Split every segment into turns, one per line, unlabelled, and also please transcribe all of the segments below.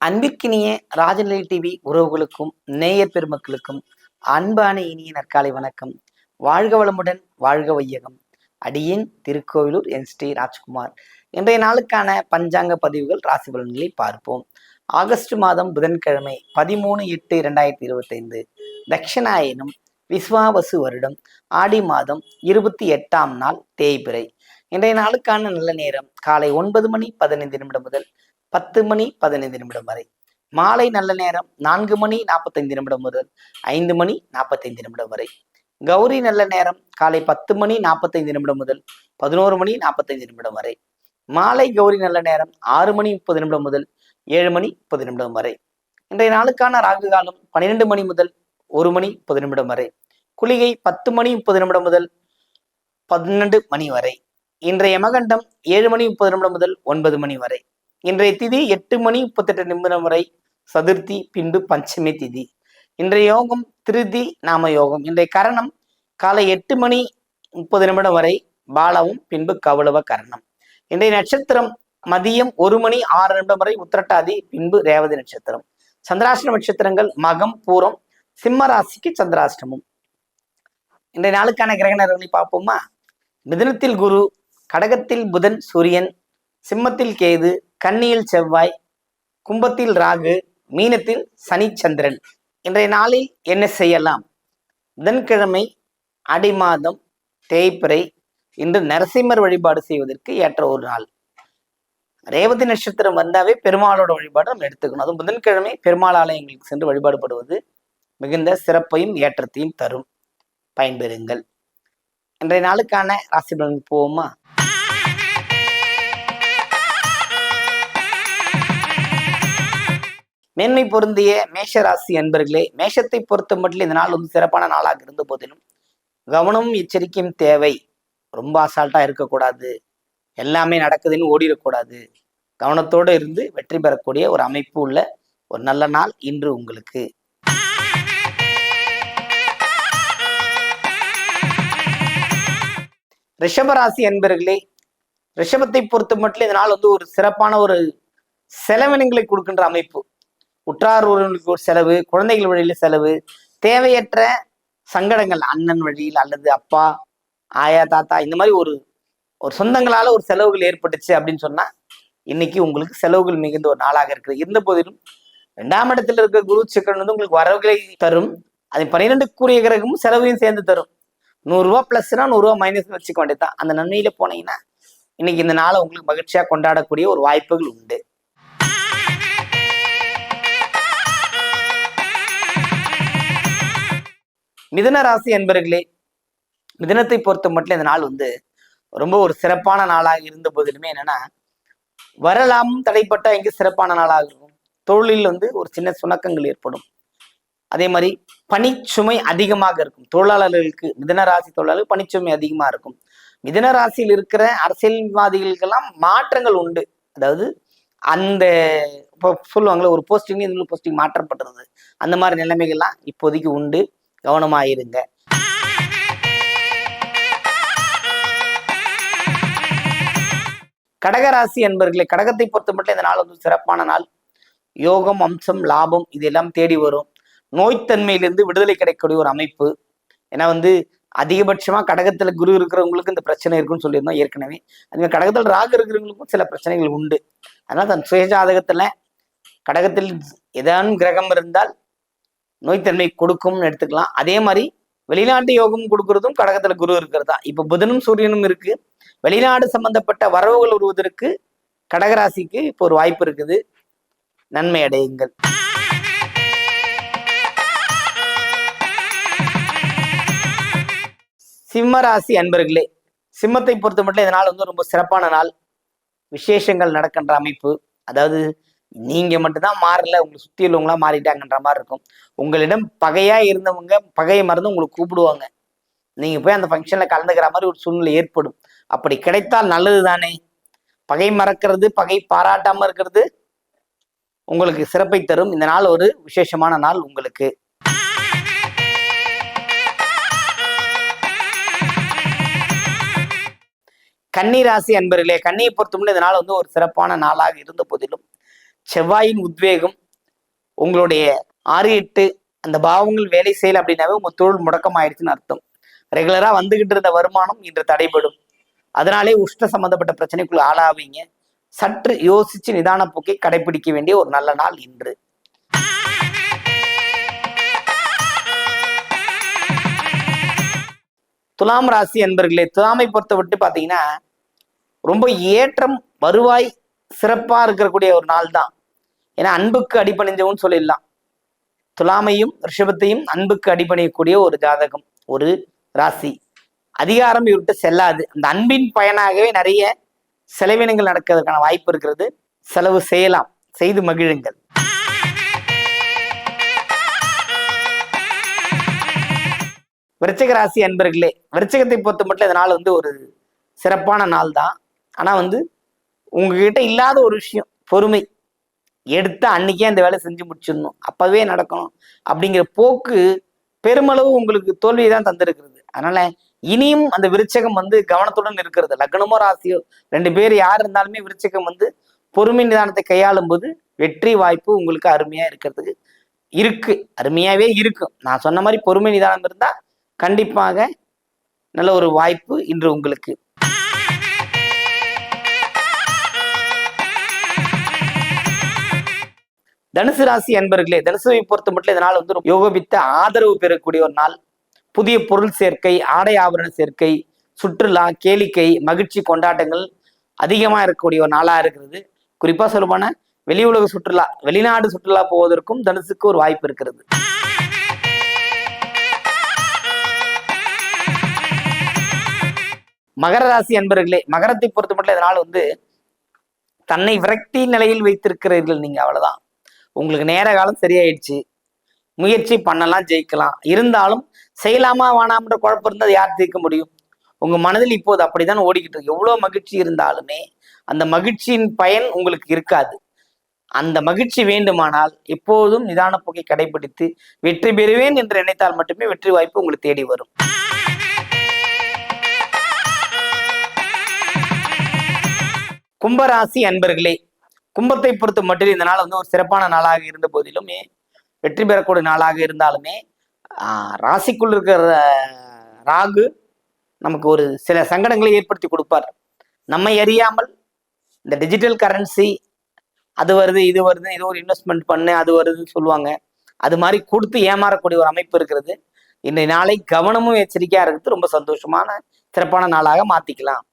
அன்பிற்கினிய ராஜநிலை டிவி உறவுகளுக்கும் நேயர் பெருமக்களுக்கும் அன்பான இனிய நற்காலை வணக்கம். வாழ்க வளமுடன் வாழ்க வையகம். அடியின் திருக்கோவிலூர் என் ஸ்ரீ ராஜ்குமார். இன்றைய நாளுக்கான பஞ்சாங்க பதிவுகள் ராசி பலன்களை பார்ப்போம். ஆகஸ்ட் மாதம் புதன்கிழமை பதிமூணு எட்டு இரண்டாயிரத்தி இருபத்தைந்து. தட்சிணாயனம் விஸ்வாவசு வருடம் ஆடி மாதம் இருபத்தி எட்டாம் நாள் தேய்பிறை இன்றைய நாளுக்கான நல்ல நேரம் காலை ஒன்பது மணி பதினைந்து நிமிடம் முதல் பத்து மணி பதினைந்து நிமிடம் வரை. மாலை நல்ல நேரம் நான்கு மணி நாற்பத்தைந்து நிமிடம் முதல் ஐந்து மணி நாற்பத்தைந்து நிமிடம் வரை. கௌரி நல்ல நேரம் காலை பத்து மணி நாற்பத்தைந்து நிமிடம் முதல் பதினோரு மணி நாற்பத்தைந்து நிமிடம் வரை. மாலை கௌரி நல்ல நேரம் ஆறு மணி முப்பது நிமிடம் முதல் ஏழு மணி முப்பது நிமிடம் வரை. இன்றைய நாளுக்கான ராகு காலம் பன்னிரெண்டு மணி முதல் ஒரு மணி முப்பது நிமிடம் வரை. குளிகை பத்து மணி முப்பது நிமிடம் முதல் பன்னெண்டு மணி வரை. இன்றைய மகண்டம் ஏழு மணி முப்பது நிமிடம் முதல் ஒன்பது மணி வரை. இன்றைய திதி எட்டு மணி முப்பத்தெட்டு நிமிடம் வரை சதுர்த்தி பின்பு பஞ்சமி திதி. இன்றைய யோகம் திருதி நாம யோகம். இன்றைய கரணம் காலை எட்டு மணி முப்பது நிமிடம் வரை பாலவும் பின்பு கவுளவ கரணம். இன்றைய நட்சத்திரம் மதியம் ஒரு மணி ஆறு நிமிடம் வரை உத்திரட்டாதி பின்பு ரேவதி நட்சத்திரம். சந்திராஷ்டிர நட்சத்திரங்கள் மகம் பூரம் சிம்ம ராசிக்கு சந்திராஷ்டிரமும். இன்றைய நாளுக்கான கிரக பார்ப்போமா? மிதனத்தில் குரு கடகத்தில் புதன் சூரியன் சிம்மத்தில் கேது கன்னியில் செவ்வாய் கும்பத்தில் ராகு மீனத்தில் சனிச்சந்திரன். இன்றைய நாளில் என்ன செய்யலாம்? புதன்கிழமை அடி மாதம் தேய்பிறை இன்று நரசிம்மர் வழிபாடு செய்வதற்கு ஏற்ற ஒரு நாள். ரேவதி நட்சத்திரம் வந்தாவே பெருமாளோட வழிபாடு நம்ம எடுத்துக்கணும். அதுவும் புதன்கிழமை பெருமாள் ஆலயங்களுக்கு சென்று வழிபாடுபடுவது மிகுந்த சிறப்பையும் ஏற்றத்தையும் தரும். பயன்பெறுங்கள். இன்றைய நாளுக்கான ராசி பலன் போவோமா? மேன்மை பொருந்திய மேஷ ராசி அன்பர்களே மேஷத்தை பொறுத்த மட்டும் இந்த நாள் வந்து சிறப்பான நாளாக இருந்த போதிலும் கவனமும் எச்சரிக்கையும் தேவை. ரொம்ப அசால்ட்டா இருக்கக்கூடாது. எல்லாமே நடக்குதுன்னு ஓடிடக்கூடாது. கவனத்தோடு இருந்து வெற்றி பெறக்கூடிய ஒரு அமைப்பு உள்ள ஒரு நல்ல நாள் இன்று உங்களுக்கு. ரிஷபராசி அன்பர்களே ரிஷபத்தை பொறுத்த மட்டும் இந்த நாள் வந்து ஒரு சிறப்பான ஒரு செலவினங்களை கொடுக்கின்ற அமைப்பு. உற்றார் உறவினர்களுக்கு ஒரு செலவு குழந்தைகள் வழியில செலவு தேவையற்ற சங்கடங்கள் அண்ணன் வழியில் அல்லது அப்பா ஆயா தாத்தா இந்த மாதிரி ஒரு ஒரு சொந்தங்களால ஒரு செலவுகள் ஏற்பட்டுச்சு அப்படின்னு சொன்னா இன்னைக்கு உங்களுக்கு செலவுகள் மிகுந்த ஒரு நாளாக இருக்குது. இருந்த போதிலும் ரெண்டாம் இடத்துல இருக்க குரு சக்கரன் வந்து உங்களுக்கு வரவுகளை தரும். அது பன்னிரெண்டு கூறிய கிரகமும் செலவையும் சேர்ந்து தரும். நூறுரூவா பிளஸ்னா நூறுரூவா மைனஸ் வச்சுக்க வேண்டியதுதான். அந்த நன்மையில போனீங்கன்னா இன்னைக்கு இந்த நாளை உங்களுக்கு மகிழ்ச்சியா கொண்டாடக்கூடிய ஒரு வாய்ப்புகள் உண்டு. மிதன ராசி என்பர்களே மிதனத்தை பொறுத்த மட்டும் இந்த நாள் வந்து ரொம்ப ஒரு சிறப்பான நாளாக இருந்த போதிலுமே என்னன்னா வரலாம் தடைப்பட்ட எங்கே சிறப்பான நாளாக இருக்கும்? தொழிலில் வந்து ஒரு சின்ன சுணக்கங்கள் ஏற்படும். அதே மாதிரி பணிச்சுமை அதிகமாக இருக்கும். தொழிலாளர்களுக்கு மிதன ராசி தொழிலாளர்கள் பணிச்சுமை அதிகமாக இருக்கும். மிதன ராசியில் இருக்கிற அரசியல்வாதிகளுக்கெல்லாம் மாற்றங்கள் உண்டு. அதாவது அந்த இப்போ சொல்லுவாங்களே ஒரு போஸ்டிங் இன்னொரு போஸ்டிங் மாற்றப்பட்டிருந்தது. அந்த மாதிரி நிலைமைகள்லாம் இப்போதைக்கு உண்டு. கவனமாயிருங்க. கடகராசி என்பர்களே கடகத்தை பொறுத்த மட்டும் இந்த நாள் வந்து சிறப்பான நாள். யோகம் அம்சம் லாபம் இதெல்லாம் தேடி வரும். நோய்த்தன்மையிலிருந்து விடுதலை கிடைக்கக்கூடிய ஒரு அமைப்பு. ஏன்னா வந்து அதிகபட்சமா கடகத்துல குரு இருக்கிறவங்களுக்கு இந்த பிரச்சனை இருக்குன்னு சொல்லியிருந்தோம் ஏற்கனவே. அதுமாதிரி கடகத்தில் ராகு இருக்கிறவங்களுக்கும் சில பிரச்சனைகள் உண்டு. அதனால தன் சுயஜாதகத்துல கடகத்தில் ஏதானும் கிரகம் இருந்தால் நோய்த்தன்மை கொடுக்கும்னு எடுத்துக்கலாம். அதே மாதிரி வெளிநாட்டு யோகம் கொடுக்கறதும் கடகத்துல குரு இருக்கிறதா? இப்ப புதனும் சூரியனும் இருக்கு. வெளிநாடு சம்பந்தப்பட்ட வரவுகள் வருவதற்கு கடகராசிக்கு இப்போ ஒரு வாய்ப்பு இருக்குது. நன்மை அடையுங்கள். சிம்மராசி அன்பர்களே சிம்மத்தை பொறுத்த மட்டும் இதனால் வந்து ரொம்ப சிறப்பான நாள்? விசேஷங்கள் நடக்கின்ற அமைப்பு அதாவது நீங்க மட்டும்தான் மாறல உங்களை சுத்தி உள்ளவங்களா மாறிட்டாங்கன்ற மாதிரி இருக்கும். உங்களிடம் பகையா இருந்தவங்க பகையை மறந்து உங்களுக்கு கூப்பிடுவாங்க. நீங்க போய் அந்த ஃபங்க்ஷன்ல கலந்துக்கிற மாதிரி ஒரு சூழ்நிலை ஏற்படும். அப்படி கிடைத்தால் நல்லது தானே பகை மறக்கிறது பகை பாராட்டாம இருக்கிறது உங்களுக்கு சிறப்பை தரும். இந்த நாள் ஒரு விசேஷமான நாள் உங்களுக்கு. கன்னி ராசி அன்பர்களே கன்னியை பொறுத்தவரை இந்த நாள் வந்து ஒரு சிறப்பான நாளாக இருந்த போதிலும் செவ்வாயின் உத்வேகம் உங்களுடைய ஆறு எட்டு அந்த பாவங்கள் வேலை செய்யல அப்படின்னாவே உங்க தொழில் முடக்கம் ஆயிடுச்சுன்னு அர்த்தம் ரெகுலரா வந்துகிட்டு இருந்த வருமானம் இன்று தடைபடும். அதனாலே உஷ்ண சம்பந்தப்பட்ட பிரச்சனைக்குள்ள ஆளாவீங்க. சற்று யோசிச்சு நிதான போக்கை கடைபிடிக்க வேண்டிய ஒரு நல்ல நாள் இன்று. துலாம் ராசி என்பர்களே துலாமை பொறுத்த விட்டு பார்த்தீங்கன்னா ரொம்ப ஏற்றம் வருவாய் சிறப்பாக இருக்கக்கூடிய ஒரு நாள் தான் ஏன்னா அன்புக்கு அடிபணிஞ்சவன்னு சொல்லிடலாம். துலாமையும் ரிஷபத்தையும் அன்புக்கு அடிப்பணியக்கூடிய ஒரு ஜாதகம் ஒரு ராசி. அதிகாரம் இவர்கிட்ட செல்லாது. அந்த அன்பின் பயனாகவே நிறைய செலவினங்கள் நடக்கிறதுக்கான வாய்ப்பு இருக்கிறது. செலவு செய்யலாம். செய்து மகிழுங்கள். விருச்சக ராசி அன்பர்களே விருச்சகத்தை பொறுத்த மட்டும் இதனால் நாள் வந்து ஒரு சிறப்பான நாள் தான் ஆனால் வந்து உங்ககிட்ட இல்லாத ஒரு விஷயம் பொறுமை. எடுத்த அன்னைக்கே அந்த வேலை செஞ்சு முடிச்சிடணும். அப்பவே நடக்கணும். அப்படிங்கிற போக்கு பெருமளவு உங்களுக்கு தோல்வியை தான் தந்திருக்கிறது. அதனால இனியும் அந்த விருச்சகம் வந்து கவனத்துடன் இருக்கிறது. லக்னமோ ராசியோ ரெண்டு பேர் யார் இருந்தாலுமே விருச்சகம் வந்து பொறுமை நிதானத்தை கையாளும் போது வெற்றி வாய்ப்பு உங்களுக்கு அருமையா இருக்கிறதுக்கு இருக்கு. அருமையாவே இருக்கும் நான் சொன்ன மாதிரி பொறுமை நிதானம் இருந்தா கண்டிப்பாக நல்ல ஒரு வாய்ப்பு இன்று உங்களுக்கு. தனுசு ராசி அன்பர்களே தனுசுவை பொறுத்த மட்டும் இதனால் வந்து யோகபித்த ஆதரவு பெறக்கூடிய ஒரு நாள். புதிய பொருள் சேர்க்கை ஆடை ஆபரண சேர்க்கை சுற்றுலா கேளிக்கை மகிழ்ச்சி கொண்டாட்டங்கள் அதிகமாக இருக்கக்கூடிய ஒரு நாளாக இருக்கிறது. குறிப்பாக சொல்லப்போனா வெளி உலக சுற்றுலா வெளிநாடு சுற்றுலா போவதற்கும் தனுசுக்கு ஒரு வாய்ப்பு இருக்கிறது. மகர ராசி அன்பர்களே மகரத்தை பொறுத்த மட்டும் இதனால் வந்து தன்னை விரக்தி நிலையில் வைத்திருக்கிறீர்கள் நீங்க அவ்வளவுதான். உங்களுக்கு நேர காலம் சரியாயிடுச்சு. முயற்சி பண்ணலாம் ஜெயிக்கலாம். இருந்தாலும் செய்யலாமா வேணாம்ன்ற குழப்பம் இருந்தால் யார் தீர்க்க முடியும்? உங்க மனதில் இப்போது அப்படிதான் ஓடிக்கிட்டு இருக்கு. எவ்வளோ மகிழ்ச்சி இருந்தாலுமே அந்த மகிழ்ச்சியின் பயன் உங்களுக்கு இருக்காது. அந்த மகிழ்ச்சி வேண்டுமானால் எப்போதும் நிதான போக்கை கடைபிடித்து வெற்றி பெறுவேன் என்று நினைத்தால் மட்டுமே வெற்றி வாய்ப்பு உங்களுக்கு தேடி வரும். கும்பராசி அன்பர்களே கும்பத்தை பொறுத்த மட்டும் இந்த நாள் வந்து ஒரு சிறப்பான நாளாக இருந்த போதிலுமே வெற்றி பெறக்கூடிய நாளாக இருந்தாலுமே ராசிக்குள் இருக்கிற ராகு நமக்கு ஒரு சில சங்கடங்களை ஏற்படுத்தி கொடுப்பார். நம்மை அறியாமல் இந்த டிஜிட்டல் கரன்சி அது வருது இது வருது ஏதோ ஒரு இன்வெஸ்ட்மெண்ட் பண்ணு அது வருதுன்னு சொல்லுவாங்க. அது மாதிரி கொடுத்து ஏமாறக்கூடிய ஒரு அமைப்பு இருக்கிறது. இன்றைய நாளை கவனமும் எச்சரிக்கையாக இருக்கிறது. ரொம்ப சந்தோஷமான சிறப்பான நாளாக மாற்றிக்கலாம்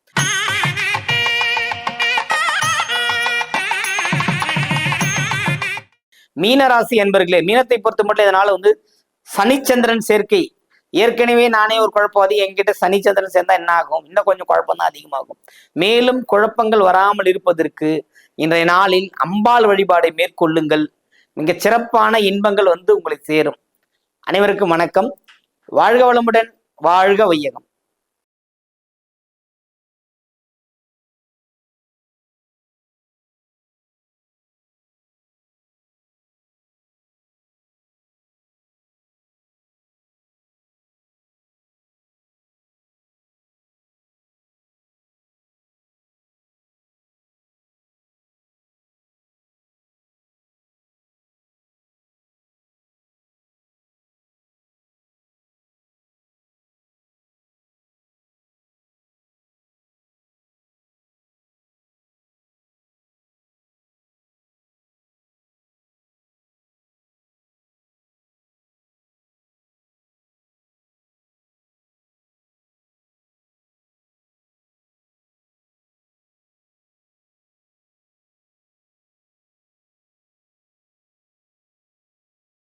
மீனராசி என்பர்களே மீனத்தை பொறுத்த மட்டும் இதனால வந்து சனிச்சந்திரன் சேர்க்கை. ஏற்கனவே நானே ஒரு குழப்பவாதி என்கிட்ட சனிச்சந்திரன் சேர்ந்தா என்ன ஆகும்? இன்னும் கொஞ்சம் குழப்பம் தான் அதிகமாகும். மேலும் குழப்பங்கள் வராமல் இருப்பதற்கு இன்றைய நாளில் அம்பாள் வழிபாடை மேற்கொள்ளுங்கள். மிக சிறப்பான இன்பங்கள் வந்து உங்களை சேரும். அனைவருக்கும் வணக்கம். வாழ்க வளமுடன் வாழ்க வையகம்.